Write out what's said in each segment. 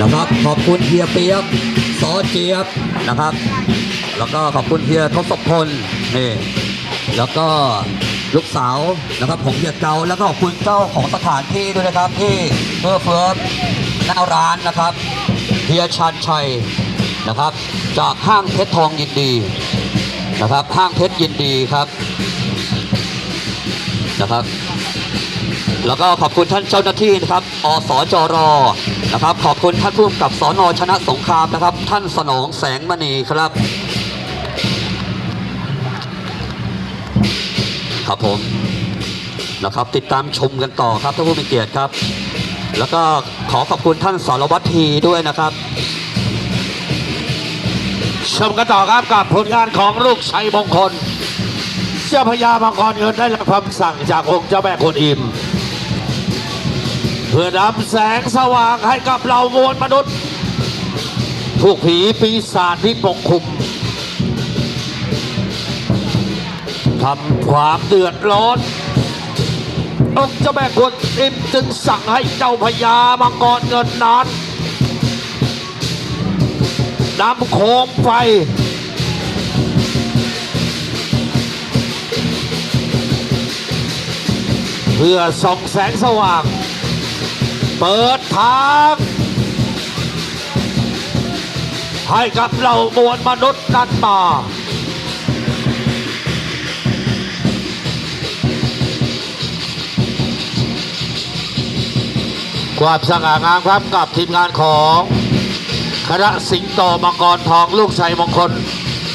นะครับ ขอบคุณเฮียเปียกซอเจี๊ยบนะครับ แล้วก็ขอบคุณเฮียทศพลนี่แล้วก็ลูกสาวนะครับของเฮียเกาแล้วก็ขอบคุณเจ้าของสถานที่ด้วยนะครับที่เพื่อเฟือหน้าร้านนะครับเฮียชันชัยนะครับ จากห้างเพชรทองยินดีนะครับ ห้างเพชรยินดีครับนะครับ แล้วก็ขอบคุณท่านเจ้าหน้าที่นะครับ อสจร นะครับ ขอบคุณท่านผู้กำกับสอนอชนะสงครามนะครับ ท่านสนองแสงมณีครับครับผมนะครับติดตามชมกันต่อครับท่านผู้มีเกียรติครับ แล้วก็ขอขอบคุณท่านสารวัตรทีด้วยนะครับ ชมกันต่อครับกับผลงานของลูกชัยมงคลเจ้าพญามังกรเงินได้รับคำสั่งจากองค์เจ้าแม่กวนอิม เพื่อนำแสงสว่างให้กับเรามวลมนุษย์ถูกผีปีศาจที่ปกคลุมทำความเดือดร้อนองค์เจ้าแม่กวนอิมจึงสั่งให้เจ้าพญามังกรเงินนั้นนำโคมไฟ เพื่อส่องแสงสว่าง เปิดทางให้กับเรามวลมนุษย์นั้นมาความสง่างามครับกับทีมงานของคณะสิงโตมังกรทองลูกชัยมงคล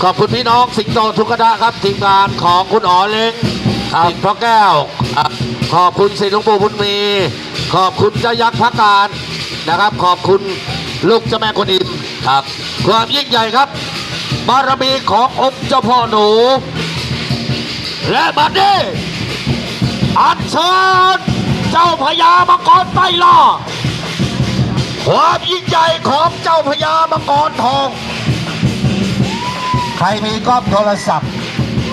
ขอบคุณพี่น้องสิงโตทุกคณะครับทีมงานของคุณอ๋อเล้ง พ่อแก้วอะขอบคุณสิทธิ์หลวงปู่บุญมี ขอบคุณเจ้ายักษ์พักการนะครับ ขอบคุณลูกเจ้าแม่กวนอิมครับ ความยิ่งใหญ่ครับ บารมีขององค์เจ้าพ่อหนู และบัดนี้อัญเชิญเจ้าพญามังกรไตรล่าความยิ่งใหญ่ของเจ้าพญามังกรทอง ใครมีกล้องโทรศัพท์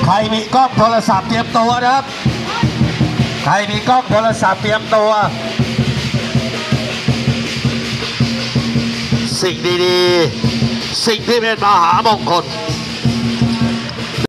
ใครมีกล้องโทรศัพท์เตรียมตัวนะครับ ใครมีกล้องโทรศัพท์เตรียมตัว สิ่งดีๆ สิ่งที่เป็นมหามงคล